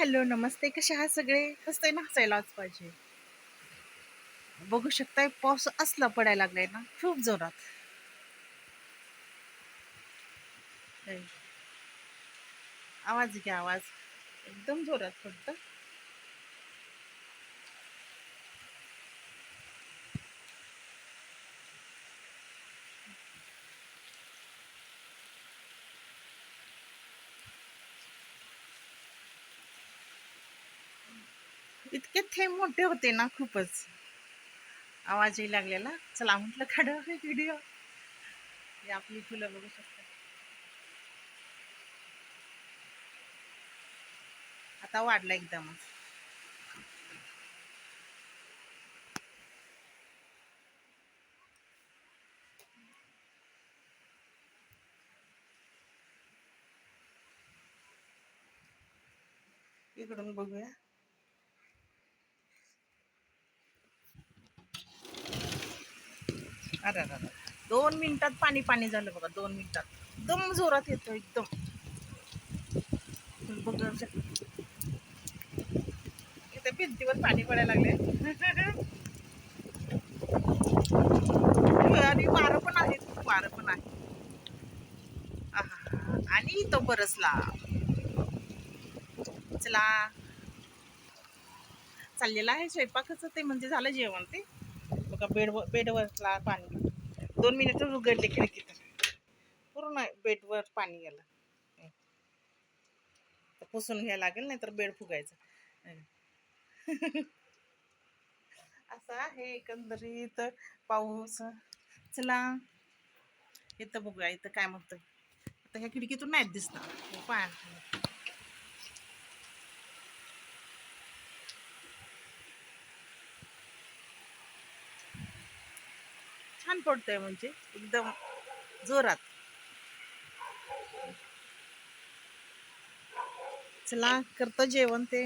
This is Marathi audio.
हॅलो नमस्ते. कसे आहात सगळे? हसतंय ना हसायलाच पाहिजे. बघू शकताय पाऊस असला पडायला लागलाय ना खूप जोरात. आवाज घ्या आवाज. एकदम जोरात पडतं इतके थेंब मोठे होते ना खूपच. आवाजही लागलेला. चला म्हटलं काढा व्हिडिओ हे आपली फुलं बघू शकता. आता वाढला एकदमच इकडून बघूया. अरे अरे दोन मिनिटात पाणी पाणी झालं बघा दोन मिनिटात. एकदम जोरात येतो एकदम. बघ इथे भिंतीवर पाणी पडायला लागले आणि वारं पण आहे खूप वारं पण आहे आणि तो बरसला. चला. चाललेला आहे स्वयंपाकाचं ते म्हणजे झालं जेवण ते? का बेडवर बेडवरला पाणी दोन मिनिटच उघडले तर पूर्ण बेडवर पाणी गेलं. तर पुसून घ्यायला लागेल नाही तर बेड फुगायचं. असं आहे एकंदरीत पाऊस. चला इथं बघूया इथं काय म्हणतोय. आता ह्या खिडकीतून नाहीत दिसणार. हो, छान पडतंय म्हणजे. एकदम जोरात. चला करतो जेवण ते.